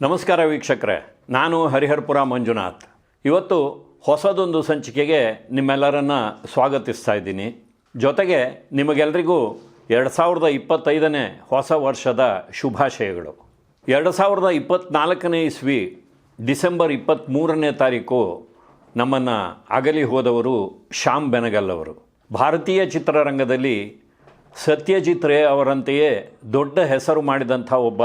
ನಮಸ್ಕಾರ ವೀಕ್ಷಕರೇ, ನಾನು ಹರಿಹರಪುರ ಮಂಜುನಾಥ್. ಇವತ್ತು ಹೊಸದೊಂದು ಸಂಚಿಕೆಗೆ ನಿಮ್ಮೆಲ್ಲರನ್ನು ಸ್ವಾಗತಿಸ್ತಾ ಇದ್ದೀನಿ. ಜೊತೆಗೆ ನಿಮಗೆಲ್ರಿಗೂ ಎರಡು ಸಾವಿರದ ಇಪ್ಪತ್ತೈದನೇ ಹೊಸ ವರ್ಷದ ಶುಭಾಶಯಗಳು. ಎರಡು ಸಾವಿರದ ಇಪ್ಪತ್ತ್ನಾಲ್ಕನೇ ಇಸ್ವಿ, ಡಿಸೆಂಬರ್ ಇಪ್ಪತ್ತ್ಮೂರನೇ ತಾರೀಕು ನಮ್ಮನ್ನು ಅಗಲಿ ಹೋದವರು ಶ್ಯಾಮ್ ಬೆನಗಲ್ ಅವರು. ಭಾರತೀಯ ಚಿತ್ರರಂಗದಲ್ಲಿ ಸತ್ಯಜಿತ್ ರೇ ಅವರಂತೆಯೇ ದೊಡ್ಡ ಹೆಸರು ಮಾಡಿದಂಥ ಒಬ್ಬ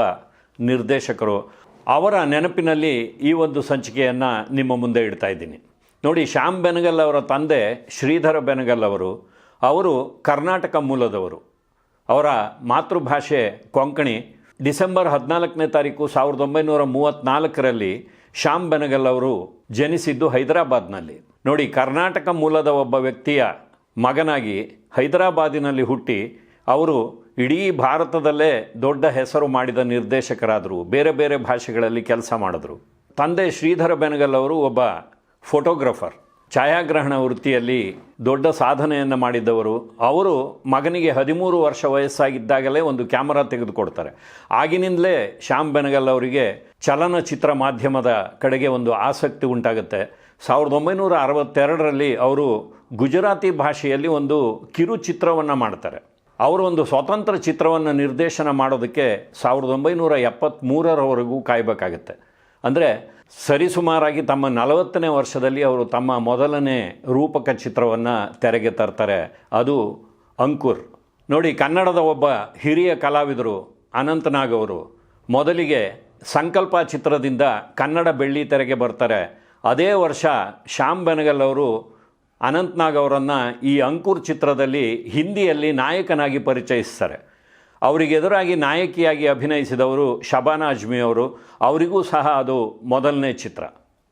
ನಿರ್ದೇಶಕರು. ಅವರ ನೆನಪಿನಲ್ಲಿ ಈ ಒಂದು ಸಂಚಿಕೆಯನ್ನು ನಿಮ್ಮ ಮುಂದೆ ಇಡ್ತಾ ಇದ್ದೀನಿ. ನೋಡಿ, ಶ್ಯಾಮ್ ಬೆನಗಲ್ ಅವರ ತಂದೆ ಶ್ರೀಧರ ಬೆನಗಲ್ ಅವರು ಅವರು ಕರ್ನಾಟಕ ಮೂಲದವರು. ಅವರ ಮಾತೃಭಾಷೆ ಕೊಂಕಣಿ. ಡಿಸೆಂಬರ್ ಹದಿನಾಲ್ಕನೇ ತಾರೀಕು ಸಾವಿರದ ಒಂಬೈನೂರ ಮೂವತ್ತ್ನಾಲ್ಕರಲ್ಲಿ ಶ್ಯಾಮ್ ಬೆನಗಲ್ ಅವರು ಜನಿಸಿದ್ದು ಹೈದರಾಬಾದ್ನಲ್ಲಿ. ನೋಡಿ, ಕರ್ನಾಟಕ ಮೂಲದ ಒಬ್ಬ ವ್ಯಕ್ತಿಯ ಮಗನಾಗಿ ಹೈದರಾಬಾದಿನಲ್ಲಿ ಹುಟ್ಟಿ, ಅವರು ಇಡೀ ಭಾರತದಲ್ಲೇ ದೊಡ್ಡ ಹೆಸರು ಮಾಡಿದ ನಿರ್ದೇಶಕರಾದರು, ಬೇರೆ ಬೇರೆ ಭಾಷೆಗಳಲ್ಲಿ ಕೆಲಸ ಮಾಡಿದ್ರು. ತಂದೆ ಶ್ರೀಧರ ಬೆನಗಲ್ ಅವರು ಒಬ್ಬ ಫೋಟೋಗ್ರಾಫರ್ ಛಾಯಾಗ್ರಹಣ ವೃತ್ತಿಯಲ್ಲಿ ದೊಡ್ಡ ಸಾಧನೆಯನ್ನು ಮಾಡಿದ್ದವರು. ಅವರು ಮಗನಿಗೆ ಹದಿಮೂರು ವರ್ಷ ವಯಸ್ಸಾಗಿದ್ದಾಗಲೇ ಒಂದು ಕ್ಯಾಮರಾ ತೆಗೆದುಕೊಡ್ತಾರೆ. ಆಗಿನಿಂದಲೇ ಶ್ಯಾಮ್ ಬೆನಗಲ್ ಅವರಿಗೆ ಚಲನಚಿತ್ರ ಮಾಧ್ಯಮದ ಕಡೆಗೆ ಒಂದು ಆಸಕ್ತಿ ಉಂಟಾಗುತ್ತೆ. ಸಾವಿರದ ಒಂಬೈನೂರ ಅರವತ್ತೆರಡರಲ್ಲಿ ಅವರು ಗುಜರಾತಿ ಭಾಷೆಯಲ್ಲಿ ಒಂದು ಕಿರುಚಿತ್ರವನ್ನು ಮಾಡ್ತಾರೆ. ಅವರು ಒಂದು ಸ್ವತಂತ್ರ ಚಿತ್ರವನ್ನು ನಿರ್ದೇಶನ ಮಾಡೋದಕ್ಕೆ ಸಾವಿರದ ಒಂಬೈನೂರ ಎಪ್ಪತ್ತ್ಮೂರರವರೆಗೂ ಕಾಯಬೇಕಾಗತ್ತೆ. ಅಂದರೆ ಸರಿಸುಮಾರಾಗಿ ತಮ್ಮ ನಲವತ್ತನೇ ವರ್ಷದಲ್ಲಿ ಅವರು ತಮ್ಮ ಮೊದಲನೇ ರೂಪಕ ಚಿತ್ರವನ್ನು ತೆರೆಗೆ ತರ್ತಾರೆ. ಅದು ಅಂಕುರ್. ನೋಡಿ, ಕನ್ನಡದ ಒಬ್ಬ ಹಿರಿಯ ಕಲಾವಿದರು ಅನಂತನಾಗ್ ಅವರು ಮೊದಲಿಗೆ ಸಂಕಲ್ಪ ಚಿತ್ರದಿಂದ ಕನ್ನಡ ಬೆಳ್ಳಿ ತೆರೆಗೆ ಬರ್ತಾರೆ. ಅದೇ ವರ್ಷ ಶ್ಯಾಮ್ ಬೆನಗಲ್ ಅವರು ಅನಂತ್ನಾಗ್ ಅವರನ್ನು ಈ ಅಂಕುರ್ ಚಿತ್ರದಲ್ಲಿ ಹಿಂದಿಯಲ್ಲಿ ನಾಯಕನಾಗಿ ಪರಿಚಯಿಸ್ತಾರೆ. ಅವರಿಗೆ ಎದುರಾಗಿ ನಾಯಕಿಯಾಗಿ ಅಭಿನಯಿಸಿದವರು ಶಬಾನಾ ಅಜ್ಮಿ ಅವರು. ಅವರಿಗೂ ಸಹ ಅದು ಮೊದಲನೇ ಚಿತ್ರ.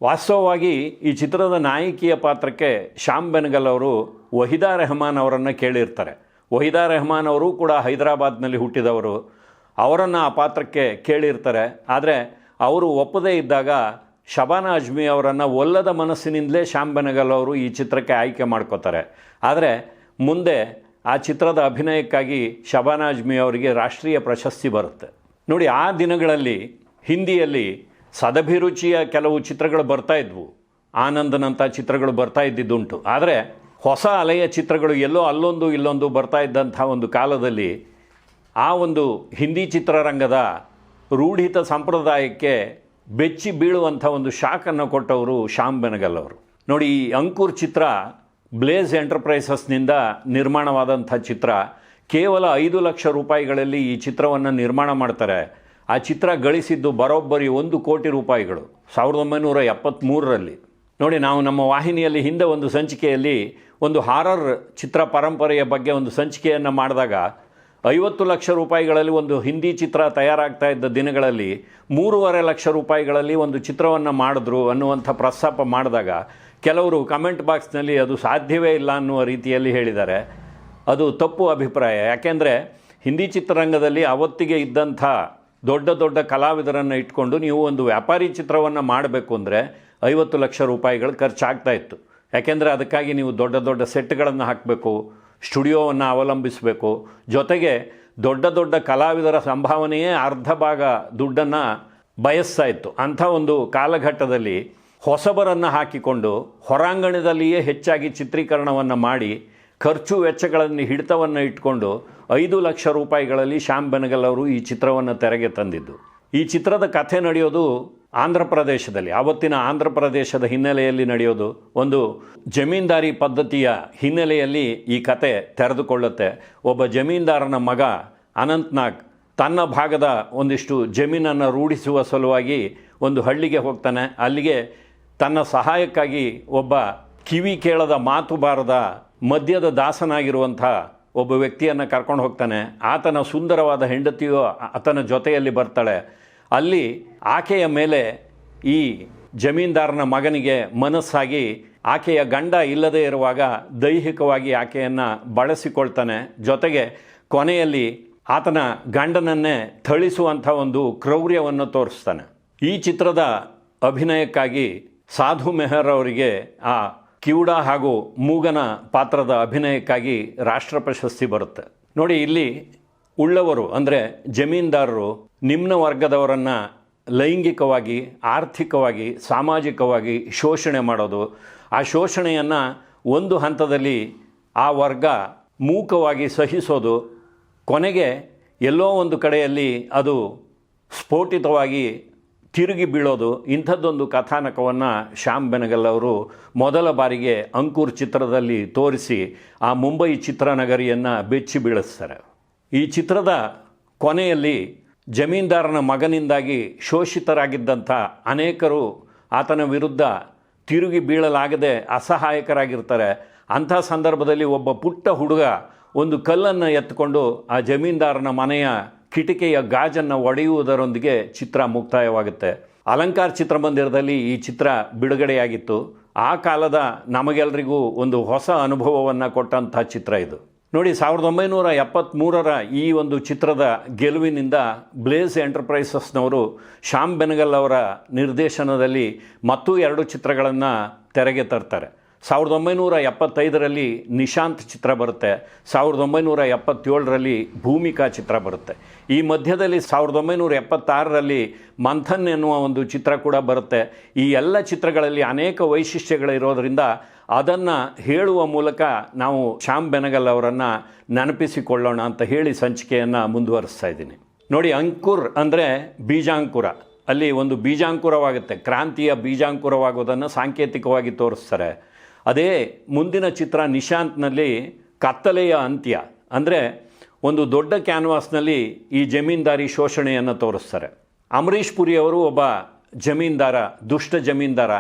ವಾಸ್ತವವಾಗಿ ಈ ಚಿತ್ರದ ನಾಯಕಿಯ ಪಾತ್ರಕ್ಕೆ ಶ್ಯಾಮ್ ಬೆನಗಲ್ ಅವರು ವಹಿದಾ ರೆಹಮಾನ್ ಅವರನ್ನು ಕೇಳಿರ್ತಾರೆ. ವಹಿದಾ ರೆಹಮಾನ್ ಅವರು ಕೂಡ ಹೈದರಾಬಾದ್ನಲ್ಲಿ ಹುಟ್ಟಿದವರು. ಅವರನ್ನು ಆ ಪಾತ್ರಕ್ಕೆ ಕೇಳಿರ್ತಾರೆ. ಆದರೆ ಅವರು ಒಪ್ಪದೇ ಇದ್ದಾಗ ಶಬಾನಾ ಅಜ್ಮಿ ಅವರನ್ನು ಒಲ್ಲದ ಮನಸ್ಸಿನಿಂದಲೇ ಶ್ಯಾಮ್ ಬೆನಗಲ್ ಅವರು ಈ ಚಿತ್ರಕ್ಕೆ ಆಯ್ಕೆ ಮಾಡ್ಕೋತಾರೆ. ಆದರೆ ಮುಂದೆ ಆ ಚಿತ್ರದ ಅಭಿನಯಕ್ಕಾಗಿ ಶಬಾನಾ ಅಜ್ಮಿ ಅವರಿಗೆ ರಾಷ್ಟ್ರೀಯ ಪ್ರಶಸ್ತಿ ಬರುತ್ತೆ. ನೋಡಿ, ಆ ದಿನಗಳಲ್ಲಿ ಹಿಂದಿಯಲ್ಲಿ ಸದಭಿರುಚಿಯ ಕೆಲವು ಚಿತ್ರಗಳು ಬರ್ತಾ ಇದ್ವು. ಆನಂದನಂಥ ಚಿತ್ರಗಳು ಬರ್ತಾ ಇದ್ದಿದ್ದುಂಟು. ಆದರೆ ಹೊಸ ಅಲೆಯ ಚಿತ್ರಗಳು ಎಲ್ಲೋ ಅಲ್ಲೊಂದು ಇಲ್ಲೊಂದು ಬರ್ತಾ ಇದ್ದಂಥ ಒಂದು ಕಾಲದಲ್ಲಿ ಆ ಒಂದು ಹಿಂದಿ ಚಿತ್ರರಂಗದ ರೂಢಿತ ಸಂಪ್ರದಾಯಕ್ಕೆ ಬೆಚ್ಚಿ ಬೀಳುವಂಥ ಒಂದು ಶಾಕನ್ನು ಕೊಟ್ಟವರು ಶ್ಯಾಮ್ ಬೆನಗಲ್ ಅವರು ನೋಡಿ, ಈ ಅಂಕುರ್ ಚಿತ್ರ ಬ್ಲೇಸ್ ಎಂಟರ್ಪ್ರೈಸಸ್ನಿಂದ ನಿರ್ಮಾಣವಾದಂಥ ಚಿತ್ರ. ಕೇವಲ ಐದು ಲಕ್ಷ ರೂಪಾಯಿಗಳಲ್ಲಿ ಈ ಚಿತ್ರವನ್ನು ನಿರ್ಮಾಣ ಮಾಡ್ತಾರೆ. ಆ ಚಿತ್ರ ಗಳಿಸಿದ್ದು ಬರೋಬ್ಬರಿ ಒಂದು ಕೋಟಿ ರೂಪಾಯಿಗಳು. ಸಾವಿರದ ಒಂಬೈನೂರ ಎಪ್ಪತ್ತ್ಮೂರರಲ್ಲಿ. ನೋಡಿ, ನಾವು ನಮ್ಮ ವಾಹಿನಿಯಲ್ಲಿ ಹಿಂದೆ ಒಂದು ಸಂಚಿಕೆಯಲ್ಲಿ ಒಂದು ಹಾರರ್ ಚಿತ್ರ ಪರಂಪರೆಯ ಬಗ್ಗೆ ಒಂದು ಸಂಚಿಕೆಯನ್ನು ಮಾಡಿದಾಗ ಐವತ್ತು ಲಕ್ಷ ರೂಪಾಯಿಗಳಲ್ಲಿ ಒಂದು ಹಿಂದಿ ಚಿತ್ರ ತಯಾರಾಗ್ತಾ ಇದ್ದ ದಿನಗಳಲ್ಲಿ ಮೂರುವರೆ ಲಕ್ಷ ರೂಪಾಯಿಗಳಲ್ಲಿ ಒಂದು ಚಿತ್ರವನ್ನು ಮಾಡಿದ್ರು ಅನ್ನುವಂಥ ಪ್ರಸ್ತಾಪ ಮಾಡಿದಾಗ ಕೆಲವರು ಕಮೆಂಟ್ ಬಾಕ್ಸ್ನಲ್ಲಿ ಅದು ಸಾಧ್ಯವೇ ಇಲ್ಲ ಅನ್ನುವ ರೀತಿಯಲ್ಲಿ ಹೇಳಿದ್ದಾರೆ. ಅದು ತಪ್ಪು ಅಭಿಪ್ರಾಯ. ಯಾಕೆಂದರೆ ಹಿಂದಿ ಚಿತ್ರರಂಗದಲ್ಲಿ ಅವತ್ತಿಗೆ ಇದ್ದಂಥ ದೊಡ್ಡ ದೊಡ್ಡ ಕಲಾವಿದರನ್ನು ಇಟ್ಕೊಂಡು ನೀವು ಒಂದು ವ್ಯಾಪಾರಿ ಚಿತ್ರವನ್ನು ಮಾಡಬೇಕು ಅಂದರೆ ಐವತ್ತು ಲಕ್ಷ ರೂಪಾಯಿಗಳು ಖರ್ಚಾಗ್ತಾ ಇತ್ತು. ಯಾಕೆಂದರೆ ಅದಕ್ಕಾಗಿ ನೀವು ದೊಡ್ಡ ದೊಡ್ಡ ಸೆಟ್ಗಳನ್ನು ಹಾಕಬೇಕು ಸ್ಟುಡಿಯೋವನ್ನು ಅವಲಂಬಿಸಬೇಕು. ಜೊತೆಗೆ ದೊಡ್ಡ ದೊಡ್ಡ ಕಲಾವಿದರ ಸಂಭಾವನೆಯೇ ಅರ್ಧ ಭಾಗ ದುಡ್ಡನ್ನು ಬಯಸ್ತಾ ಇತ್ತು. ಅಂಥ ಒಂದು ಕಾಲಘಟ್ಟದಲ್ಲಿ ಹೊಸಬರನ್ನು ಹಾಕಿಕೊಂಡು ಹೊರಾಂಗಣದಲ್ಲಿಯೇ ಹೆಚ್ಚಾಗಿ ಚಿತ್ರೀಕರಣವನ್ನು ಮಾಡಿ ಖರ್ಚು ವೆಚ್ಚಗಳನ್ನು ಹಿಡಿತವನ್ನು ಇಟ್ಕೊಂಡು ಐದು ಲಕ್ಷ ರೂಪಾಯಿಗಳಲ್ಲಿ ಶ್ಯಾಮ್ ಬೆನಗಲ್ ಅವರು ಈ ಚಿತ್ರವನ್ನು ತೆರೆಗೆ ತಂದಿದ್ದು. ಈ ಚಿತ್ರದ ಕಥೆ ನಡೆಯೋದು ಆಂಧ್ರ ಪ್ರದೇಶದಲ್ಲಿ, ಆವತ್ತಿನ ಆಂಧ್ರ ಪ್ರದೇಶದ ಹಿನ್ನೆಲೆಯಲ್ಲಿ ನಡೆಯೋದು ಒಂದು ಜಮೀನ್ದಾರಿ ಪದ್ಧತಿಯ ಹಿನ್ನೆಲೆಯಲ್ಲಿ ಈ ಕತೆ ತೆರೆದುಕೊಳ್ಳುತ್ತೆ. ಒಬ್ಬ ಜಮೀನ್ದಾರನ ಮಗ ಅನಂತ್ನಾಗ್ ತನ್ನ ಭಾಗದ ಒಂದಿಷ್ಟು ಜಮೀನನ್ನು ರೂಢಿಸುವ ಸಲುವಾಗಿ ಒಂದು ಹಳ್ಳಿಗೆ ಹೋಗ್ತಾನೆ. ಅಲ್ಲಿಗೆ ತನ್ನ ಸಹಾಯಕ್ಕಾಗಿ ಒಬ್ಬ ಕಿವಿ ಕೇಳದ ಮಾತು ಬಾರದ ಮದ್ಯದ ದಾಸನಾಗಿರುವಂಥ ಒಬ್ಬ ವ್ಯಕ್ತಿಯನ್ನು ಕರ್ಕೊಂಡು ಹೋಗ್ತಾನೆ. ಆತನ ಸುಂದರವಾದ ಹೆಂಡತಿಯು ಆತನ ಜೊತೆಯಲ್ಲಿ ಬರ್ತಾಳೆ. ಅಲ್ಲಿ ಆಕೆಯ ಮೇಲೆ ಈ ಜಮೀನ್ದಾರನ ಮಗನಿಗೆ ಮನಸ್ಸಾಗಿ ಆಕೆಯ ಗಂಡ ಇಲ್ಲದೇ ಇರುವಾಗ ದೈಹಿಕವಾಗಿ ಆಕೆಯನ್ನು ಬಳಸಿಕೊಳ್ತಾನೆ. ಜೊತೆಗೆ ಕೊನೆಯಲ್ಲಿ ಆತನ ಗಂಡನನ್ನೇ ಥಳಿಸುವಂಥ ಒಂದು ಕ್ರೌರ್ಯವನ್ನು ತೋರಿಸ್ತಾನೆ. ಈ ಚಿತ್ರದ ಅಭಿನಯಕ್ಕಾಗಿ ಸಾಧು ಮೆಹರ್ ಅವರಿಗೆ ಆ ಕಿವುಡ ಹಾಗೂ ಮೂಗನ ಪಾತ್ರದ ಅಭಿನಯಕ್ಕಾಗಿ ರಾಷ್ಟ್ರ ಪ್ರಶಸ್ತಿ ಬರುತ್ತೆ. ನೋಡಿ, ಇಲ್ಲಿ ಉಳ್ಳವರು ಅಂದರೆ ಜಮೀನ್ದಾರರು ನಿಮ್ನ ವರ್ಗದವರನ್ನು ಲೈಂಗಿಕವಾಗಿ, ಆರ್ಥಿಕವಾಗಿ, ಸಾಮಾಜಿಕವಾಗಿ ಶೋಷಣೆ ಮಾಡೋದು. ಆ ಶೋಷಣೆಯನ್ನು ಒಂದು ಹಂತದಲ್ಲಿ ಆ ವರ್ಗ ಮೂಕವಾಗಿ ಸಹಿಸೋದು. ಕೊನೆಗೆ ಎಲ್ಲೋ ಒಂದು ಕಡೆಯಲ್ಲಿ ಅದು ಸ್ಫೋಟಿತವಾಗಿ ತಿರುಗಿ ಬೀಳೋದು. ಇಂಥದ್ದೊಂದು ಕಥಾನಕವನ್ನು ಶ್ಯಾಮ್ ಬೆನಗಲ್ ಅವರು ಮೊದಲ ಬಾರಿಗೆ ಅಂಕುರ್ ಚಿತ್ರದಲ್ಲಿ ತೋರಿಸಿ ಆ ಮುಂಬೈ ಚಿತ್ರನಗರಿಯನ್ನು ಬೆಚ್ಚಿ ಬೀಳಿಸ್ತಾರೆ. ಈ ಚಿತ್ರದ ಕೊನೆಯಲ್ಲಿ ಜಮೀನ್ದಾರನ ಮಗನಿಂದಾಗಿ ಶೋಷಿತರಾಗಿದ್ದಂಥ ಅನೇಕರು ಆತನ ವಿರುದ್ಧ ತಿರುಗಿ ಬೀಳಲಾಗದೆ ಅಸಹಾಯಕರಾಗಿರ್ತಾರೆ. ಅಂಥ ಸಂದರ್ಭದಲ್ಲಿ ಒಬ್ಬ ಪುಟ್ಟ ಹುಡುಗ ಒಂದು ಕಲ್ಲನ್ನು ಎತ್ತುಕೊಂಡು ಆ ಜಮೀನ್ದಾರನ ಮನೆಯ ಕಿಟಿಕೆಯ ಗಾಜನ್ನು ಒಡೆಯುವುದರೊಂದಿಗೆ ಚಿತ್ರ ಮುಕ್ತಾಯವಾಗುತ್ತೆ. ಅಲಂಕಾರ ಚಿತ್ರಮಂದಿರದಲ್ಲಿ ಈ ಚಿತ್ರ ಬಿಡುಗಡೆಯಾಗಿತ್ತು. ಆ ಕಾಲದ ನಮಗೆಲ್ಲರಿಗೂ ಒಂದು ಹೊಸ ಅನುಭವವನ್ನು ಕೊಟ್ಟಂಥ ಚಿತ್ರ ಇದು. ನೋಡಿ, ಸಾವಿರದ ಒಂಬೈನೂರ ಎಪ್ಪತ್ತ್ಮೂರರ ಈ ಒಂದು ಚಿತ್ರದ ಗೆಲುವಿನಿಂದ ಬ್ಲೇಸ್ ಎಂಟರ್ಪ್ರೈಸಸ್ನವರು ಶ್ಯಾಮ್ ಬೆನಗಲ್ ಅವರ ನಿರ್ದೇಶನದಲ್ಲಿ ಮತ್ತೂ ಎರಡು ಚಿತ್ರಗಳನ್ನು ತೆರೆಗೆ ತರ್ತಾರೆ. ಸಾವಿರದ ಒಂಬೈನೂರ ಎಪ್ಪತ್ತೈದರಲ್ಲಿ ನಿಶಾಂತ್ ಚಿತ್ರ ಬರುತ್ತೆ, ಸಾವಿರದ ಒಂಬೈನೂರ ಎಪ್ಪತ್ತೇಳರಲ್ಲಿ ಭೂಮಿಕಾ ಚಿತ್ರ ಬರುತ್ತೆ. ಈ ಮಧ್ಯದಲ್ಲಿ ಸಾವಿರದ ಒಂಬೈನೂರ ಎಪ್ಪತ್ತಾರರಲ್ಲಿ ಮಂಥನ್ ಎನ್ನುವ ಒಂದು ಚಿತ್ರ ಕೂಡ ಬರುತ್ತೆ. ಈ ಎಲ್ಲ ಚಿತ್ರಗಳಲ್ಲಿ ಅನೇಕ ವೈಶಿಷ್ಟ್ಯಗಳಿರೋದರಿಂದ ಅದನ್ನು ಹೇಳುವ ಮೂಲಕ ನಾವು ಶ್ಯಾಮ್ ಬೆನಗಲ್ ಅವರನ್ನು ನೆನಪಿಸಿಕೊಳ್ಳೋಣ ಅಂತ ಹೇಳಿ ಸಂಚಿಕೆಯನ್ನು ಮುಂದುವರಿಸ್ತಾ ಇದ್ದೀನಿ. ನೋಡಿ, ಅಂಕುರ್ ಅಂದರೆ ಬೀಜಾಂಕುರ. ಅಲ್ಲಿ ಒಂದು ಬೀಜಾಂಕುರವಾಗುತ್ತೆ. ಕ್ರಾಂತಿಯ ಬೀಜಾಂಕುರವಾಗೋದನ್ನು ಸಾಂಕೇತಿಕವಾಗಿ ತೋರಿಸ್ತಾರೆ. ಅದೇ ಮುಂದಿನ ಚಿತ್ರ ನಿಶಾಂತ್ನಲ್ಲಿ ಕತ್ತಲೆಯ ಅಂತ್ಯ. ಅಂದರೆ ಒಂದು ದೊಡ್ಡ ಕ್ಯಾನ್ವಾಸ್ನಲ್ಲಿ ಈ ಜಮೀನ್ದಾರಿ ಶೋಷಣೆಯನ್ನು ತೋರಿಸ್ತಾರೆ. ಅಮರೀಶ್ ಪುರಿ ಅವರು ಒಬ್ಬ ಜಮೀನ್ದಾರ, ದುಷ್ಟ ಜಮೀನ್ದಾರ.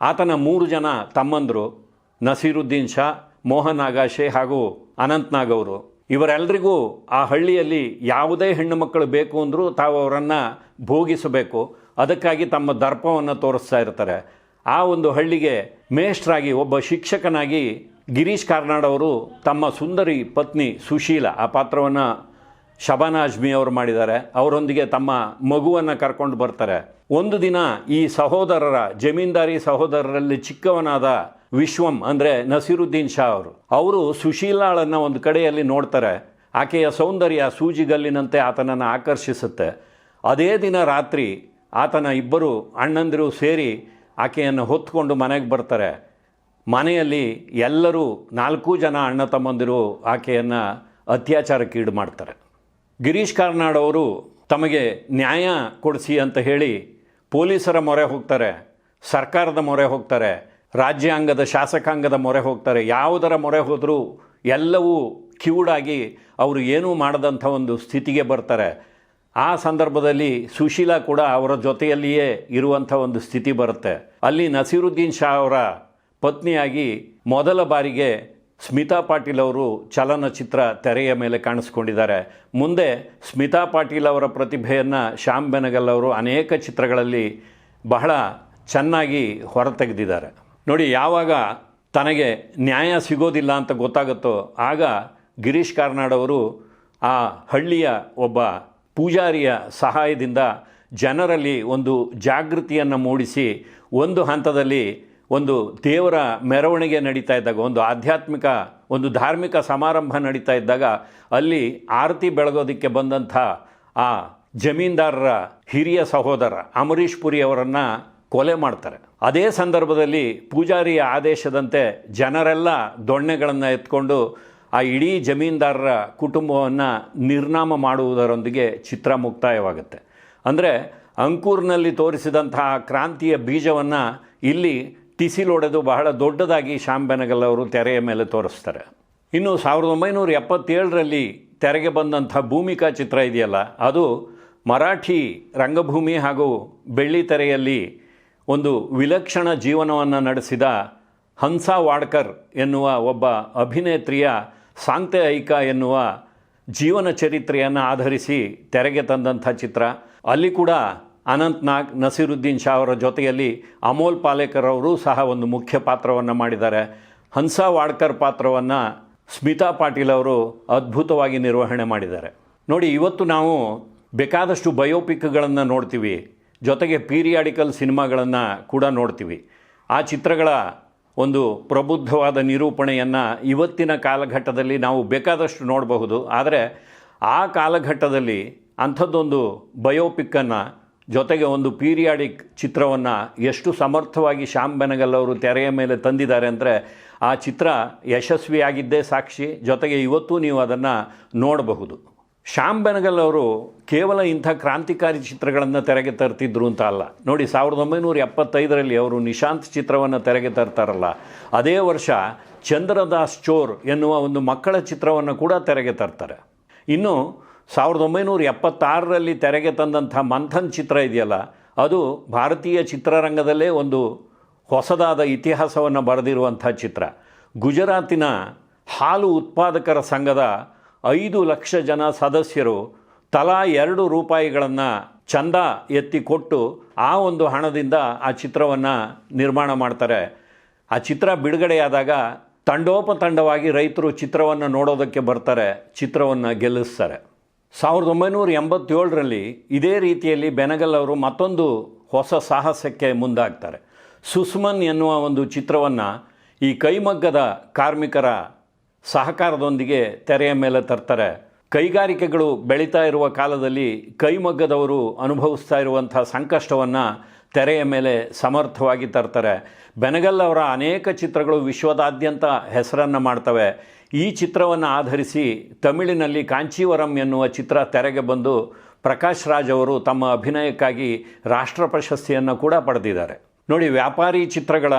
ಆತನ ಮೂರು ಜನ ತಮ್ಮಂದರು ನಸೀರುದ್ದೀನ್ ಶಾ, ಮೋಹನ್ ಆಗಾಶೆ ಹಾಗೂ ಅನಂತ್ನಾಗ್ ಅವರು. ಇವರೆಲ್ಲರಿಗೂ ಆ ಹಳ್ಳಿಯಲ್ಲಿ ಯಾವುದೇ ಹೆಣ್ಣು ಮಕ್ಕಳು ಬೇಕು ಅಂದರೂ ತಾವು ಅವರನ್ನು ಭೋಗಿಸಬೇಕು. ಅದಕ್ಕಾಗಿ ತಮ್ಮ ದರ್ಪವನ್ನು ತೋರಿಸ್ತಾ ಇರ್ತಾರೆ. ಆ ಒಂದು ಹಳ್ಳಿಗೆ ಮೇಷ್ಟ್ರಾಗಿ ಒಬ್ಬ ಶಿಕ್ಷಕನಾಗಿ ಗಿರೀಶ್ ಕಾರ್ನಾಡ್ ಅವರು ತಮ್ಮ ಸುಂದರಿ ಪತ್ನಿ ಸುಶೀಲ, ಆ ಪಾತ್ರವನ್ನು ಶಬಾನ ಅಜ್ಮಿ ಅವರು ಮಾಡಿದ್ದಾರೆ. ಅವರೊಂದಿಗೆ ತಮ್ಮ ಮಗುವನ್ನು ಕರ್ಕೊಂಡು ಬರ್ತಾರೆ. ಒಂದು ದಿನ ಈ ಸಹೋದರರ, ಜಮೀನ್ದಾರಿ ಸಹೋದರರಲ್ಲಿ ಚಿಕ್ಕವನಾದ ವಿಶ್ವಂ ಅಂದರೆ ನಸೀರುದ್ದೀನ್ ಶಾ ಅವರು. ಅವರು ಸುಶೀಲಾಳನ್ನು ಒಂದು ಕಡೆಯಲ್ಲಿ ನೋಡ್ತಾರೆ. ಆಕೆಯ ಸೌಂದರ್ಯ ಸೂಜಿಗಲ್ಲಿನಂತೆ ಆತನನ್ನು ಆಕರ್ಷಿಸುತ್ತೆ. ಅದೇ ದಿನ ರಾತ್ರಿ ಆತನ ಇಬ್ಬರು ಅಣ್ಣಂದಿರು ಸೇರಿ ಆಕೆಯನ್ನು ಹೊತ್ಕೊಂಡು ಮನೆಗೆ ಬರ್ತಾರೆ. ಮನೆಯಲ್ಲಿ ಎಲ್ಲರೂ ನಾಲ್ಕು ಜನ ಅಣ್ಣ ತಮ್ಮಂದಿರು ಆಕೆಯನ್ನು ಅತ್ಯಾಚಾರಕ್ಕೀಡು ಮಾಡ್ತಾರೆ. ಗಿರೀಶ್ ಕಾರ್ನಾಡ್ ಅವರು ತಮಗೆ ನ್ಯಾಯ ಕೊಡಿಸಿ ಅಂತ ಹೇಳಿ ಪೊಲೀಸರ ಮೊರೆ ಹೋಗ್ತಾರೆ, ಸರ್ಕಾರದ ಮೊರೆ ಹೋಗ್ತಾರೆ, ರಾಜ್ಯಾಂಗದ ಶಾಸಕಾಂಗದ ಮೊರೆ ಹೋಗ್ತಾರೆ, ಯಾವುದರ ಮೊರೆ ಹೋದರೂ ಎಲ್ಲವೂ ಕಿವುಡಾಗಿ ಅವರು ಏನೂ ಮಾಡದಂಥ ಒಂದು ಸ್ಥಿತಿಗೆ ಬರ್ತಾರೆ. ಆ ಸಂದರ್ಭದಲ್ಲಿ ಸುಶೀಲಾ ಕೂಡ ಅವರ ಜೊತೆಯಲ್ಲಿಯೇ ಇರುವಂಥ ಒಂದು ಸ್ಥಿತಿ ಬರುತ್ತೆ. ಅಲ್ಲಿ ನಸೀರುದ್ದೀನ್ ಶಾ ಅವರ ಪತ್ನಿಯಾಗಿ ಮೊದಲ ಬಾರಿಗೆ ಸ್ಮಿತಾ ಪಾಟೀಲ್ ಅವರು ಚಲನಚಿತ್ರ ತೆರೆಯ ಮೇಲೆ ಕಾಣಿಸ್ಕೊಂಡಿದ್ದಾರೆ. ಮುಂದೆ ಸ್ಮಿತಾ ಪಾಟೀಲ್ ಅವರ ಪ್ರತಿಭೆಯನ್ನು ಶ್ಯಾಮ್ ಬೆನಗಲ್ ಅವರು ಅನೇಕ ಚಿತ್ರಗಳಲ್ಲಿ ಬಹಳ ಚೆನ್ನಾಗಿ ಹೊರತೆಗೆದಿದ್ದಾರೆ. ನೋಡಿ, ಯಾವಾಗ ತನಗೆ ನ್ಯಾಯ ಸಿಗೋದಿಲ್ಲ ಅಂತ ಗೊತ್ತಾಗುತ್ತೋ ಆಗ ಗಿರೀಶ್ ಕಾರ್ನಾಡ್ ಅವರು ಆ ಹಳ್ಳಿಯ ಒಬ್ಬ ಪೂಜಾರಿಯ ಸಹಾಯದಿಂದ ಜನರಲ್ಲಿ ಒಂದು ಜಾಗೃತಿಯನ್ನು ಮೂಡಿಸಿ ಒಂದು ಹಂತದಲ್ಲಿ ಒಂದು ದೇವರ ಮೆರವಣಿಗೆ ನಡೀತಾ ಇದ್ದಾಗ, ಒಂದು ಆಧ್ಯಾತ್ಮಿಕ, ಒಂದು ಧಾರ್ಮಿಕ ಸಮಾರಂಭ ನಡೀತಾ ಇದ್ದಾಗ, ಅಲ್ಲಿ ಆರತಿ ಬೆಳಗೋದಕ್ಕೆ ಬಂದಂಥ ಆ ಜಮೀನ್ದಾರರ ಹಿರಿಯ ಸಹೋದರ ಅಮರೀಶ್ ಪುರಿ ಅವರನ್ನು ಕೊಲೆ ಮಾಡ್ತಾರೆ. ಅದೇ ಸಂದರ್ಭದಲ್ಲಿ ಪೂಜಾರಿಯ ಆದೇಶದಂತೆ ಜನರೆಲ್ಲ ದೊಣ್ಣೆಗಳನ್ನು ಎತ್ಕೊಂಡು ಆ ಇಡೀ ಜಮೀನ್ದಾರರ ಕುಟುಂಬವನ್ನು ನಿರ್ನಾಮ ಮಾಡುವುದರೊಂದಿಗೆ ಚಿತ್ರ ಮುಕ್ತಾಯವಾಗುತ್ತೆ. ಅಂದರೆ ಅಂಕೂರ್ನಲ್ಲಿ ತೋರಿಸಿದಂತಹ ಕ್ರಾಂತಿಯ ಬೀಜವನ್ನು ಇಲ್ಲಿ ಟಿಸಿಲೊಡೆದು ಬಹಳ ದೊಡ್ಡದಾಗಿ ಶ್ಯಾಮ್ ಬೆನಗಲ್ ಅವರು ತೆರೆಯ ಮೇಲೆ ತೋರಿಸ್ತಾರೆ. ಇನ್ನು ಸಾವಿರದ ಒಂಬೈನೂರ ಎಪ್ಪತ್ತೇಳರಲ್ಲಿ ತೆರೆಗೆ ಬಂದಂಥ ಭೂಮಿಕಾ ಚಿತ್ರ ಇದೆಯಲ್ಲ, ಅದು ಮರಾಠಿ ರಂಗಭೂಮಿ ಹಾಗೂ ಬೆಳ್ಳಿ ತೆರೆಯಲ್ಲಿ ಒಂದು ವಿಲಕ್ಷಣ ಜೀವನವನ್ನು ನಡೆಸಿದ ಹಂಸಾ ವಾಡ್ಕರ್ ಎನ್ನುವ ಒಬ್ಬ ಅಭಿನೇತ್ರಿಯ ಸಾಂತೆ ಐಕ ಎನ್ನುವ ಜೀವನ ಚರಿತ್ರೆಯನ್ನು ಆಧರಿಸಿ ತೆರೆಗೆ ತಂದಂಥ ಚಿತ್ರ. ಅಲ್ಲಿ ಕೂಡ ಅನಂತ್ ನಾಗ್ ನಸೀರುದ್ದೀನ್ ಶಾ ಅವರ ಜೊತೆಯಲ್ಲಿ ಅಮೋಲ್ ಪಾಲೇಕರ್ ಅವರು ಸಹ ಒಂದು ಮುಖ್ಯ ಪಾತ್ರವನ್ನು ಮಾಡಿದ್ದಾರೆ. ಹಂಸಾ ವಾಡ್ಕರ್ ಪಾತ್ರವನ್ನು ಸ್ಮಿತಾ ಪಾಟೀಲ್ ಅವರು ಅದ್ಭುತವಾಗಿ ನಿರ್ವಹಣೆ ಮಾಡಿದ್ದಾರೆ. ನೋಡಿ, ಇವತ್ತು ನಾವು ಬೇಕಾದಷ್ಟು ಬಯೋಪಿಕ್ಗಳನ್ನು ನೋಡ್ತೀವಿ. ಜೊತೆಗೆ ಪೀರಿಯಾಡಿಕಲ್ ಸಿನಿಮಾಗಳನ್ನು ಕೂಡ ನೋಡ್ತೀವಿ. ಆ ಚಿತ್ರಗಳ ಒಂದು ಪ್ರಬುದ್ಧವಾದ ನಿರೂಪಣೆಯನ್ನು ಇವತ್ತಿನ ಕಾಲಘಟ್ಟದಲ್ಲಿ ನಾವು ಬೇಕಾದಷ್ಟು ನೋಡಬಹುದು. ಆದರೆ ಆ ಕಾಲಘಟ್ಟದಲ್ಲಿ ಅಂಥದ್ದೊಂದು ಬಯೋಪಿಕ್ಕನ್ನು ಜೊತೆಗೆ ಒಂದು ಪೀರಿಯಾಡಿಕ್ ಚಿತ್ರವನ್ನು ಎಷ್ಟು ಸಮರ್ಥವಾಗಿ ಶ್ಯಾಮ್ ಬೆನಗಲ್ ಅವರು ತೆರೆಯ ಮೇಲೆ ತಂದಿದ್ದಾರೆ ಅಂದರೆ ಆ ಚಿತ್ರ ಯಶಸ್ವಿಯಾಗಿದ್ದೇ ಸಾಕ್ಷಿ. ಜೊತೆಗೆ ಇವತ್ತು ನೀವು ಅದನ್ನು ನೋಡಬಹುದು. ಶ್ಯಾಮ್ ಬೆನಗಲ್ ಅವರು ಕೇವಲ ಇಂಥ ಕ್ರಾಂತಿಕಾರಿ ಚಿತ್ರಗಳನ್ನು ತೆರೆಗೆ ತರ್ತಿದ್ರು ಅಂತ ಅಲ್ಲ. ನೋಡಿ, ಸಾವಿರದ ಒಂಬೈನೂರ ಎಪ್ಪತ್ತೈದರಲ್ಲಿ ಅವರು ನಿಶಾಂತ್ ಚಿತ್ರವನ್ನು ತೆರೆಗೆ ತರ್ತಾರಲ್ಲ. ಅದೇ ವರ್ಷ ಚಂದ್ರದಾಸ್ ಚೋರ್ ಎನ್ನುವ ಒಂದು ಮಕ್ಕಳ ಚಿತ್ರವನ್ನು ಕೂಡ ತೆರೆಗೆ ತರ್ತಾರೆ. ಇನ್ನು ಸಾವಿರದ ಒಂಬೈನೂರ ಎಪ್ಪತ್ತಾರರಲ್ಲಿ ತೆರೆಗೆ ತಂದಂಥ ಮಂಥನ್ ಚಿತ್ರ ಇದೆಯಲ್ಲ, ಅದು ಭಾರತೀಯ ಚಿತ್ರರಂಗದಲ್ಲೇ ಒಂದು ಹೊಸದಾದ ಇತಿಹಾಸವನ್ನು ಬರೆದಿರುವಂಥ ಚಿತ್ರ. ಗುಜರಾತಿನ ಹಾಲು ಉತ್ಪಾದಕರ ಸಂಘದ ಐದು ಲಕ್ಷ ಜನ ಸದಸ್ಯರು ತಲಾ ಎರಡು ರೂಪಾಯಿಗಳನ್ನು ಚಂದ ಎತ್ತಿಕೊಟ್ಟು ಆ ಒಂದು ಹಣದಿಂದ ಆ ಚಿತ್ರವನ್ನು ನಿರ್ಮಾಣ ಮಾಡ್ತಾರೆ. ಆ ಚಿತ್ರ ಬಿಡುಗಡೆಯಾದಾಗ ತಂಡೋಪತಂಡವಾಗಿ ರೈತರು ಚಿತ್ರವನ್ನು ನೋಡೋದಕ್ಕೆ ಬರ್ತಾರೆ, ಚಿತ್ರವನ್ನು ಗೆಲ್ಲಿಸ್ತಾರೆ. ಸಾವಿರದ ಒಂಬೈನೂರ ಎಂಬತ್ತೇಳರಲ್ಲಿ ಇದೇ ರೀತಿಯಲ್ಲಿ ಬೆನಗಲ್ ಅವರು ಮತ್ತೊಂದು ಹೊಸ ಸಾಹಸಕ್ಕೆ ಮುಂದಾಗ್ತಾರೆ. ಸುಸ್ಮನ್ ಎನ್ನುವ ಒಂದು ಚಿತ್ರವನ್ನು ಈ ಕೈಮಗ್ಗದ ಕಾರ್ಮಿಕರ ಸಹಕಾರದೊಂದಿಗೆ ತೆರೆಯ ಮೇಲೆ ತರ್ತಾರೆ. ಕೈಗಾರಿಕೆಗಳು ಬೆಳೀತಾ ಇರುವ ಕಾಲದಲ್ಲಿ ಕೈಮಗ್ಗದವರು ಅನುಭವಿಸ್ತಾ ಇರುವಂಥ ಸಂಕಷ್ಟವನ್ನು ತೆರೆಯ ಮೇಲೆ ಸಮರ್ಥವಾಗಿ ತರ್ತಾರೆ. ಬೆನಗಲ್ ಅವರ ಅನೇಕ ಚಿತ್ರಗಳು ವಿಶ್ವದಾದ್ಯಂತ ಹೆಸರನ್ನು ಮಾಡ್ತವೆ. ಈ ಚಿತ್ರವನ್ನು ಆಧರಿಸಿ ತಮಿಳಿನಲ್ಲಿ ಕಾಂಚೀವರಂ ಎನ್ನುವ ಚಿತ್ರ ತೆರೆಗೆ ಬಂದು ಪ್ರಕಾಶ್ ರಾಜ್ ಅವರು ತಮ್ಮ ಅಭಿನಯಕ್ಕಾಗಿ ರಾಷ್ಟ್ರ ಪ್ರಶಸ್ತಿಯನ್ನು ಕೂಡ ಪಡೆದಿದ್ದಾರೆ. ನೋಡಿ, ವ್ಯಾಪಾರಿ ಚಿತ್ರಗಳ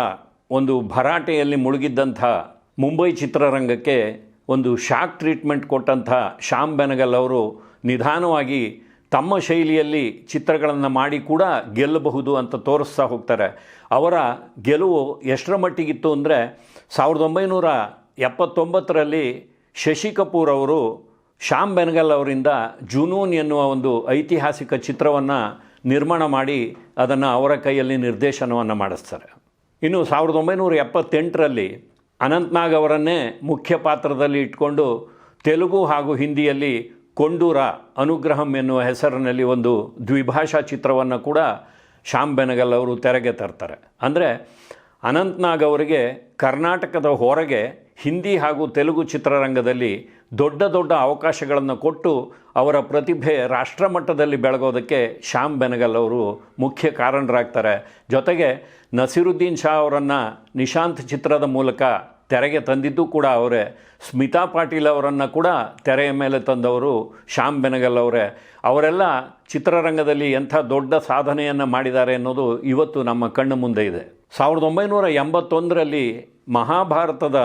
ಒಂದು ಭರಾಟೆಯಲ್ಲಿ ಮುಳುಗಿದ್ದಂಥ ಮುಂಬೈ ಚಿತ್ರರಂಗಕ್ಕೆ ಒಂದು ಶಾಕ್ ಟ್ರೀಟ್ಮೆಂಟ್ ಕೊಟ್ಟಂಥ ಶ್ಯಾಮ್ ಬೆನಗಲ್ ಅವರು ನಿಧಾನವಾಗಿ ತಮ್ಮ ಶೈಲಿಯಲ್ಲಿ ಚಿತ್ರಗಳನ್ನು ಮಾಡಿ ಕೂಡ ಗೆಲ್ಲಬಹುದು ಅಂತ ತೋರಿಸ್ತಾ ಹೋಗ್ತಾರೆ. ಅವರ ಗೆಲುವು ಎಷ್ಟರ ಮಟ್ಟಿಗಿತ್ತು ಅಂದರೆ ಸಾವಿರದ ಒಂಬೈನೂರ ಎಪ್ಪತ್ತೊಂಬತ್ತರಲ್ಲಿ ಶಶಿ ಕಪೂರ್ ಅವರು ಶ್ಯಾಮ್ ಬೆನಗಲ್ ಅವರಿಂದ ಜುನೂನ್ ಎನ್ನುವ ಒಂದು ಐತಿಹಾಸಿಕ ಚಿತ್ರವನ್ನು ನಿರ್ಮಾಣ ಮಾಡಿ ಅದನ್ನು ಅವರ ಕೈಯಲ್ಲಿ ನಿರ್ದೇಶನವನ್ನು ಮಾಡಿಸ್ತಾರೆ. ಇನ್ನು ಸಾವಿರದ ಒಂಬೈನೂರ ಎಪ್ಪತ್ತೆಂಟರಲ್ಲಿ ಅನಂತ್ನಾಗ್ ಅವರನ್ನೇ ಮುಖ್ಯ ಪಾತ್ರದಲ್ಲಿ ಇಟ್ಕೊಂಡು ತೆಲುಗು ಹಾಗೂ ಹಿಂದಿಯಲ್ಲಿ ಕೊಂಡೂರ ಅನುಗ್ರಹಂ ಎನ್ನುವ ಹೆಸರಿನಲ್ಲಿ ಒಂದು ದ್ವಿಭಾಷಾ ಚಿತ್ರವನ್ನು ಕೂಡ ಶ್ಯಾಮ್ ಬೆನಗಲ್ ಅವರು ತೆರೆಗೆ ತರ್ತಾರೆ. ಅಂದರೆ ಅನಂತ್ನಾಗ್ ಅವರಿಗೆ ಕರ್ನಾಟಕದ ಹೊರಗೆ ಹಿಂದಿ ಹಾಗೂ ತೆಲುಗು ಚಿತ್ರರಂಗದಲ್ಲಿ ದೊಡ್ಡ ದೊಡ್ಡ ಅವಕಾಶಗಳನ್ನು ಕೊಟ್ಟು ಅವರ ಪ್ರತಿಭೆ ರಾಷ್ಟ್ರಮಟ್ಟದಲ್ಲಿ ಬೆಳಗೋದಕ್ಕೆ ಶ್ಯಾಮ್ ಬೆನಗಲ್ ಅವರು ಮುಖ್ಯ ಕಾರಣರಾಗ್ತಾರೆ. ಜೊತೆಗೆ ನಸೀರುದ್ದೀನ್ ಶಾ ಅವರನ್ನು ನಿಶಾಂತ್ ಚಿತ್ರದ ಮೂಲಕ ತೆರೆಗೆ ತಂದಿದ್ದು ಕೂಡ ಅವರೇ. ಸ್ಮಿತಾ ಪಾಟೀಲ್ ಅವರನ್ನು ಕೂಡ ತೆರೆಯ ಮೇಲೆ ತಂದವರು ಶ್ಯಾಮ್ ಬೆನಗಲ್ ಅವರೇ. ಅವರೆಲ್ಲ ಚಿತ್ರರಂಗದಲ್ಲಿ ಎಂಥ ದೊಡ್ಡ ಸಾಧನೆಯನ್ನು ಮಾಡಿದ್ದಾರೆ ಅನ್ನೋದು ಇವತ್ತು ನಮ್ಮ ಕಣ್ಣು ಮುಂದೆ ಇದೆ. ಸಾವಿರದ ಒಂಬೈನೂರ ಎಂಬತ್ತೊಂದರಲ್ಲಿ ಮಹಾಭಾರತದ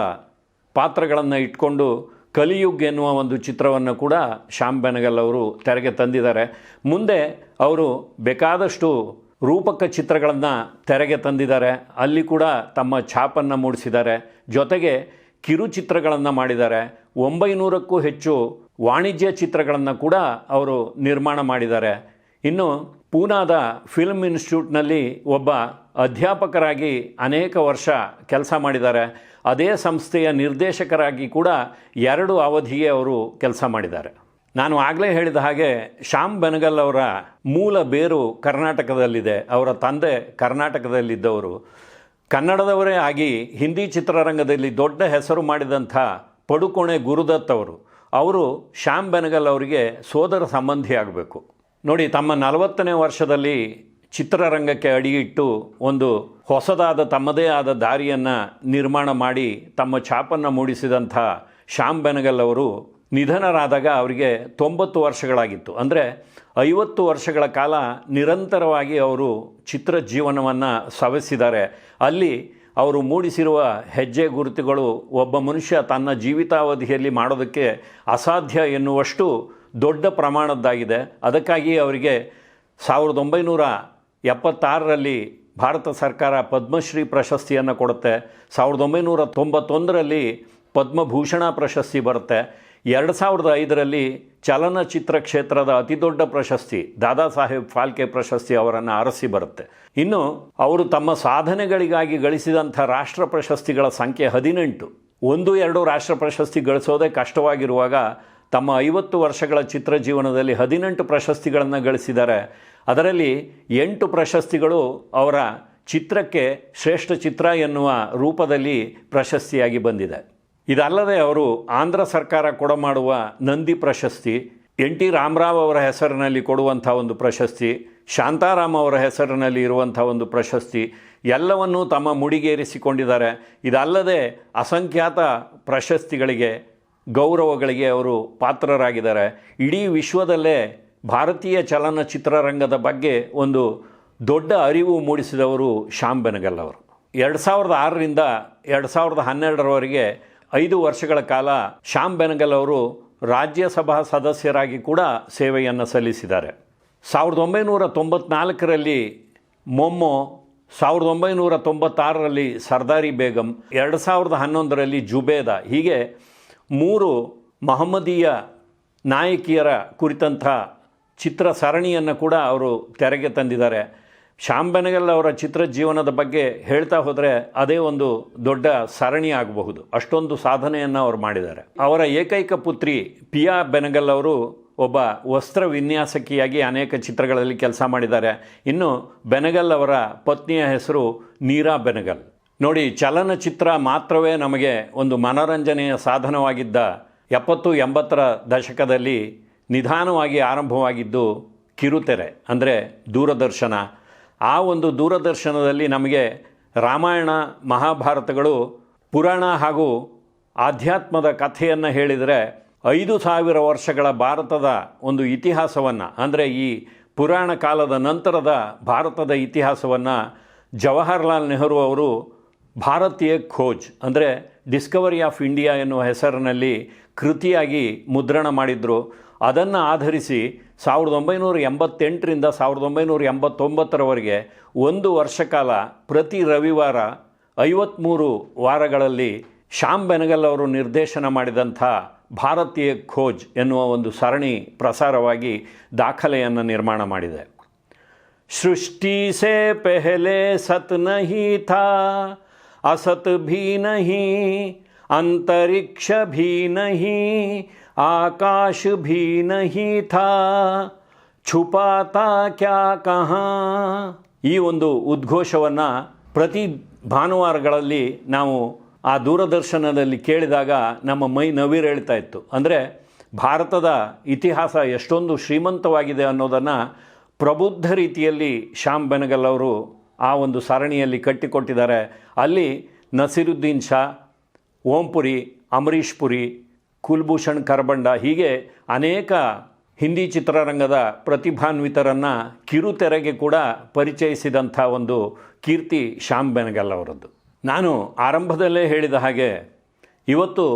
ಪಾತ್ರಗಳನ್ನು ಇಟ್ಕೊಂಡು ಕಲಿಯುಗ್ ಎನ್ನುವ ಒಂದು ಚಿತ್ರವನ್ನು ಕೂಡ ಶ್ಯಾಮ್ ಬೆನಗಲ್ ಅವರು ತೆರೆಗೆ ತಂದಿದ್ದಾರೆ. ಮುಂದೆ ಅವರು ಬೇಕಾದಷ್ಟು ರೂಪಕ ಚಿತ್ರಗಳನ್ನು ತೆರೆಗೆ ತಂದಿದ್ದಾರೆ. ಅಲ್ಲಿ ಕೂಡ ತಮ್ಮ ಛಾಪನ್ನು ಮೂಡಿಸಿದ್ದಾರೆ. ಜೊತೆಗೆ ಕಿರುಚಿತ್ರಗಳನ್ನು ಮಾಡಿದ್ದಾರೆ. ಒಂಬೈನೂರಕ್ಕೂ ಹೆಚ್ಚು ವಾಣಿಜ್ಯ ಚಿತ್ರಗಳನ್ನು ಕೂಡ ಅವರು ನಿರ್ಮಾಣ ಮಾಡಿದ್ದಾರೆ. ಇನ್ನು ಪೂನಾದ ಫಿಲ್ಮ್ ಇನ್ಸ್ಟಿಟ್ಯೂಟ್ನಲ್ಲಿ ಒಬ್ಬ ಅಧ್ಯಾಪಕರಾಗಿ ಅನೇಕ ವರ್ಷ ಕೆಲಸ ಮಾಡಿದ್ದಾರೆ. ಅದೇ ಸಂಸ್ಥೆಯ ನಿರ್ದೇಶಕರಾಗಿ ಕೂಡ ಎರಡು ಅವಧಿಗೆ ಅವರು ಕೆಲಸ ಮಾಡಿದ್ದಾರೆ. ನಾನು ಆಗಲೇ ಹೇಳಿದ ಹಾಗೆ ಶ್ಯಾಮ್ ಬೆನಗಲ್ ಅವರ ಮೂಲ ಬೇರು ಕರ್ನಾಟಕದಲ್ಲಿದೆ. ಅವರ ತಂದೆ ಕರ್ನಾಟಕದಲ್ಲಿದ್ದವರು. ಕನ್ನಡದವರೇ ಆಗಿ ಹಿಂದಿ ಚಿತ್ರರಂಗದಲ್ಲಿ ದೊಡ್ಡ ಹೆಸರು ಮಾಡಿದಂಥ ಪಡುಕೋಣೆ ಗುರುದತ್ ಅವರು. ಅವರು ಶ್ಯಾಮ್ ಬೆನಗಲ್ ಅವರಿಗೆ ಸೋದರ ಸಂಬಂಧಿ ಆಗಬೇಕು ನೋಡಿ, ತಮ್ಮ ನಲವತ್ತನೇ ವರ್ಷದಲ್ಲಿ ಚಿತ್ರರಂಗಕ್ಕೆ ಅಡಿಯಿಟ್ಟು ಒಂದು ಹೊಸದಾದ, ತಮ್ಮದೇ ಆದ ದಾರಿಯನ್ನು ನಿರ್ಮಾಣ ಮಾಡಿ, ತಮ್ಮ ಛಾಪನ್ನು ಮೂಡಿಸಿದಂಥ ಶ್ಯಾಮ್ ಬೆನಗಲ್ ಅವರು ನಿಧನರಾದಾಗ ಅವರಿಗೆ ತೊಂಬತ್ತು ವರ್ಷಗಳಾಗಿತ್ತು. ಅಂದರೆ ಐವತ್ತು ವರ್ಷಗಳ ಕಾಲ ನಿರಂತರವಾಗಿ ಅವರು ಚಿತ್ರ ಜೀವನವನ್ನು ಸವೆಸಿದ್ದಾರೆ. ಅಲ್ಲಿ ಅವರು ಮೂಡಿಸಿರುವ ಹೆಜ್ಜೆ ಗುರುತುಗಳು ಒಬ್ಬ ಮನುಷ್ಯ ತನ್ನ ಜೀವಿತಾವಧಿಯಲ್ಲಿ ಮಾಡೋದಕ್ಕೆ ಅಸಾಧ್ಯ ಎನ್ನುವಷ್ಟು ದೊಡ್ಡ ಪ್ರಮಾಣದ್ದಾಗಿದೆ. ಅದಕ್ಕಾಗಿ ಅವರಿಗೆ ಸಾವಿರದ ಒಂಬೈನೂರ ಎಪ್ಪತ್ತಾರರಲ್ಲಿ ಭಾರತ ಸರ್ಕಾರ ಪದ್ಮಶ್ರೀ ಪ್ರಶಸ್ತಿಯನ್ನು ಕೊಡುತ್ತೆ. ಸಾವಿರದ ಒಂಬೈನೂರ ತೊಂಬತ್ತೊಂದರಲ್ಲಿ ಪದ್ಮಭೂಷಣ ಪ್ರಶಸ್ತಿ ಬರುತ್ತೆ. ಎರಡು ಸಾವಿರದ ಐದರಲ್ಲಿ ಚಲನಚಿತ್ರ ಕ್ಷೇತ್ರದ ಅತಿದೊಡ್ಡ ಪ್ರಶಸ್ತಿ ದಾದಾ ಸಾಹೇಬ್ ಫಾಲ್ಕೆ ಪ್ರಶಸ್ತಿ ಅವರನ್ನು ಅರಸಿ ಬರುತ್ತೆ. ಇನ್ನು ಅವರು ತಮ್ಮ ಸಾಧನೆಗಳಿಗಾಗಿ ಗಳಿಸಿದಂಥ ರಾಷ್ಟ್ರ ಪ್ರಶಸ್ತಿಗಳ ಸಂಖ್ಯೆ ಹದಿನೆಂಟು. ಒಂದು, ಎರಡು ರಾಷ್ಟ್ರ ಪ್ರಶಸ್ತಿ ಗಳಿಸೋದೇ ಕಷ್ಟವಾಗಿರುವಾಗ ತಮ್ಮ ಐವತ್ತು ವರ್ಷಗಳ ಚಿತ್ರ ಜೀವನದಲ್ಲಿ ಹದಿನೆಂಟು ಪ್ರಶಸ್ತಿಗಳನ್ನು ಗಳಿಸಿದ್ದಾರೆ. ಅದರಲ್ಲಿ ಎಂಟು ಪ್ರಶಸ್ತಿಗಳು ಅವರ ಚಿತ್ರಕ್ಕೆ ಶ್ರೇಷ್ಠ ಚಿತ್ರ ಎನ್ನುವ ರೂಪದಲ್ಲಿ ಪ್ರಶಸ್ತಿಯಾಗಿ ಬಂದಿದೆ. ಇದಲ್ಲದೆ ಅವರು ಆಂಧ್ರ ಸರ್ಕಾರ ಕೊಡಮಾಡುವ ನಂದಿ ಪ್ರಶಸ್ತಿ, ಎನ್ ಟಿ ರಾಮರಾವ್ ಅವರ ಹೆಸರಿನಲ್ಲಿ ಕೊಡುವಂಥ ಒಂದು ಪ್ರಶಸ್ತಿ, ಶಾಂತಾರಾಮ್ ಅವರ ಹೆಸರಿನಲ್ಲಿ ಇರುವಂಥ ಒಂದು ಪ್ರಶಸ್ತಿ, ಎಲ್ಲವನ್ನೂ ತಮ್ಮ ಮುಡಿಗೇರಿಸಿಕೊಂಡಿದ್ದಾರೆ. ಇದಲ್ಲದೆ ಅಸಂಖ್ಯಾತ ಪ್ರಶಸ್ತಿಗಳಿಗೆ ಗೌರವಗಳಿಗೆ ಅವರು ಪಾತ್ರರಾಗಿದ್ದಾರೆ. ಇಡೀ ವಿಶ್ವದಲ್ಲೇ ಭಾರತೀಯ ಚಲನಚಿತ್ರರಂಗದ ಬಗ್ಗೆ ಒಂದು ದೊಡ್ಡ ಅರಿವು ಮೂಡಿಸಿದವರು ಶ್ಯಾಮ್ ಬೆನಗಲ್ ಅವರು. ಎರಡು ಸಾವಿರದ ಆರರಿಂದ ಎರಡು ಸಾವಿರದ ಹನ್ನೆರಡರವರೆಗೆ ಐದು ವರ್ಷಗಳ ಕಾಲ ಶ್ಯಾಮ್ ಬೆನಗಲ್ ಅವರು ರಾಜ್ಯಸಭಾ ಸದಸ್ಯರಾಗಿ ಕೂಡ ಸೇವೆಯನ್ನು ಸಲ್ಲಿಸಿದ್ದಾರೆ. ಸಾವಿರದ ಒಂಬೈನೂರ ತೊಂಬತ್ನಾಲ್ಕರಲ್ಲಿ ಮೊಮ್ಮೊ, ಸಾವಿರದ ಒಂಬೈನೂರ ತೊಂಬತ್ತಾರರಲ್ಲಿ ಸರ್ದಾರಿ ಬೇಗಂ, ಎರಡು ಸಾವಿರದ ಹನ್ನೊಂದರಲ್ಲಿ ಜುಬೇದ, ಹೀಗೆ ಮೂರು ಮಹಮ್ಮದೀಯ ನಾಯಕಿಯರ ಕುರಿತಂಥ ಚಿತ್ರ ಸರಣಿಯನ್ನು ಕೂಡ ಅವರು ತೆರೆಗೆ ತಂದಿದ್ದಾರೆ. ಶ್ಯಾಮ್ ಬೆನಗಲ್ ಅವರ ಚಿತ್ರ ಜೀವನದ ಬಗ್ಗೆ ಹೇಳ್ತಾ ಹೋದರೆ ಅದೇ ಒಂದು ದೊಡ್ಡ ಸರಣಿ ಆಗಬಹುದು. ಅಷ್ಟೊಂದು ಸಾಧನೆಯನ್ನು ಅವರು ಮಾಡಿದ್ದಾರೆ. ಅವರ ಏಕೈಕ ಪುತ್ರಿ ಪಿಯಾ ಬೆನಗಲ್ ಅವರು ಒಬ್ಬ ವಸ್ತ್ರ ವಿನ್ಯಾಸಕಿಯಾಗಿ ಅನೇಕ ಚಿತ್ರಗಳಲ್ಲಿ ಕೆಲಸ ಮಾಡಿದ್ದಾರೆ. ಇನ್ನು ಬೆನಗಲ್ ಅವರ ಪತ್ನಿಯ ಹೆಸರು ನೀರಾ ಬೆನಗಲ್. ನೋಡಿ, ಚಲನಚಿತ್ರ ಮಾತ್ರವೇ ನಮಗೆ ಒಂದು ಮನೋರಂಜನೆಯ ಸಾಧನವಾಗಿದ್ದ ಎಪ್ಪತ್ತು ಎಂಬತ್ತರ ದಶಕದಲ್ಲಿ ನಿಧಾನವಾಗಿ ಆರಂಭವಾಗಿದ್ದು ಕಿರುತೆರೆ, ಅಂದರೆ ದೂರದರ್ಶನ. ಆ ಒಂದು ದೂರದರ್ಶನದಲ್ಲಿ ನಮಗೆ ರಾಮಾಯಣ, ಮಹಾಭಾರತಗಳು ಪುರಾಣ ಹಾಗೂ ಆಧ್ಯಾತ್ಮದ ಕಥೆಯನ್ನು ಹೇಳಿದರೆ ಐದು ಸಾವಿರ ವರ್ಷಗಳ ಭಾರತದ ಒಂದು ಇತಿಹಾಸವನ್ನು, ಅಂದರೆ ಈ ಪುರಾಣ ಕಾಲದ ನಂತರದ ಭಾರತದ ಇತಿಹಾಸವನ್ನು ಜವಾಹರ್ಲಾಲ್ ನೆಹರು ಅವರು ಭಾರತೀಯ ಖೋಜ್, ಅಂದರೆ ಡಿಸ್ಕವರಿ ಆಫ್ ಇಂಡಿಯಾ ಎನ್ನುವ ಹೆಸರಿನಲ್ಲಿ ಕೃತಿಯಾಗಿ ಮುದ್ರಣ ಮಾಡಿದ್ರು. ಅದನ್ನು ಆಧರಿಸಿ ಸಾವಿರದ ಒಂಬೈನೂರ ಎಂಬತ್ತೆಂಟರಿಂದ ಸಾವಿರದ ಒಂಬೈನೂರ ಎಂಬತ್ತೊಂಬತ್ತರವರೆಗೆ ಒಂದು ವರ್ಷ ಕಾಲ ಪ್ರತಿ ರವಿವಾರ ಐವತ್ತ್ಮೂರು ವಾರಗಳಲ್ಲಿ ಶ್ಯಾಮ್ ಬೆನಗಲ್ ಅವರು ನಿರ್ದೇಶನ ಮಾಡಿದಂಥ ಭಾರತೀಯ ಖೋಜ್ ಎನ್ನುವ ಒಂದು ಸರಣಿ ಪ್ರಸಾರವಾಗಿ ದಾಖಲೆಯನ್ನು ನಿರ್ಮಾಣ ಮಾಡಿದೆ. ಸೃಷ್ಟಿ ಸೇ ಪೆಹಲೆ ಸತ್ ನಹಿ ಥಾ असत भी नहीं अंतरिक्ष भी नहीं आकाश भी नहीं था छुपाता क्या कहाँ ಈ ಒಂದು ಉದ್ಘೋಷವನ್ನು ಪ್ರತಿ ಭಾನುವಾರಗಳಲ್ಲಿ ನಾವು ಆ ದೂರದರ್ಶನದಲ್ಲಿ ಕೇಳಿದಾಗ ನಮ್ಮ ಮೈ ನವಿರೇಳ್ತಾ ಇತ್ತು ಅಂದರೆ ಭಾರತದ ಇತಿಹಾಸ ಎಷ್ಟೊಂದು ಶ್ರೀಮಂತವಾಗಿದೆ ಅನ್ನೋದನ್ನು ಪ್ರಬುದ್ಧ ರೀತಿಯಲ್ಲಿ ಶ್ಯಾಮ್ ಬೆನಗಲ್ ಅವರು ಆ ಒಂದು ಸರಣಿಯಲ್ಲಿ ಕಟ್ಟಿಕೊಟ್ಟಿದ್ದಾರೆ. ಅಲ್ಲಿ ನಸೀರುದ್ದೀನ್ ಶಾ ಓಂಪುರಿ ಅಮರೀಶ್ ಪುರಿ, ಕುಲ್ಭೂಷಣ್ ಕರ್ಬಂಡ ಹೀಗೆ ಅನೇಕ ಹಿಂದಿ ಚಿತ್ರರಂಗದ ಪ್ರತಿಭಾನ್ವಿತರನ್ನು ಕಿರುತೆರೆಗೆ ಕೂಡ ಪರಿಚಯಿಸಿದಂಥ ಒಂದು ಕೀರ್ತಿ ಶ್ಯಾಮ್ ಬೆನಗಲ್ ಅವರದ್ದು. ನಾನು ಆರಂಭದಲ್ಲೇ ಹೇಳಿದ ಹಾಗೆ ಇವತ್ತು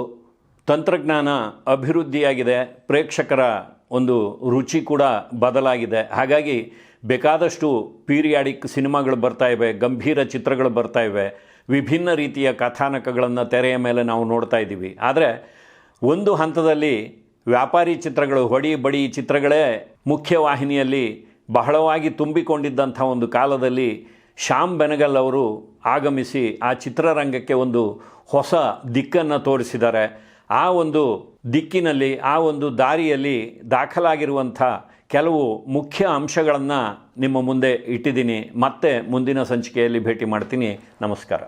ತಂತ್ರಜ್ಞಾನ ಅಭಿವೃದ್ಧಿಯಾಗಿದೆ, ಪ್ರೇಕ್ಷಕರ ಒಂದು ರುಚಿ ಕೂಡ ಬದಲಾಗಿದೆ. ಹಾಗಾಗಿ ಬೇಕಾದಷ್ಟು ಪೀರಿಯಾಡಿಕ್ ಸಿನಿಮಾಗಳು ಬರ್ತಾ ಇವೆ, ಗಂಭೀರ ಚಿತ್ರಗಳು ಬರ್ತಾ ಇವೆ, ವಿಭಿನ್ನ ರೀತಿಯ ಕಥಾನಕಗಳನ್ನು ತೆರೆಯ ಮೇಲೆ ನಾವು ನೋಡ್ತಾ ಇದ್ದೀವಿ. ಆದರೆ ಒಂದು ಹಂತದಲ್ಲಿ ವ್ಯಾಪಾರಿ ಚಿತ್ರಗಳು, ಹೊಡಿ ಬಡಿ ಚಿತ್ರಗಳೇ ಮುಖ್ಯವಾಹಿನಿಯಲ್ಲಿ ಬಹಳವಾಗಿ ತುಂಬಿಕೊಂಡಿದ್ದಂಥ ಒಂದು ಕಾಲದಲ್ಲಿ ಶ್ಯಾಮ್ ಬೆನಗಲ್ ಅವರು ಆಗಮಿಸಿ ಆ ಚಿತ್ರರಂಗಕ್ಕೆ ಒಂದು ಹೊಸ ದಿಕ್ಕನ್ನು ತೋರಿಸಿದ್ದಾರೆ. ಆ ಒಂದು ದಿಕ್ಕಿನಲ್ಲಿ, ಆ ಒಂದು ದಾರಿಯಲ್ಲಿ ದಾಖಲಾಗಿರುವಂಥ ಕೆಲವು ಮುಖ್ಯ ಅಂಶಗಳನ್ನು ನಿಮ್ಮ ಮುಂದೆ ಇಟ್ಟಿದ್ದೀನಿ. ಮತ್ತೆ ಮುಂದಿನ ಸಂಚಿಕೆಯಲ್ಲಿ ಭೇಟಿ ಮಾಡ್ತೀನಿ. ನಮಸ್ಕಾರ.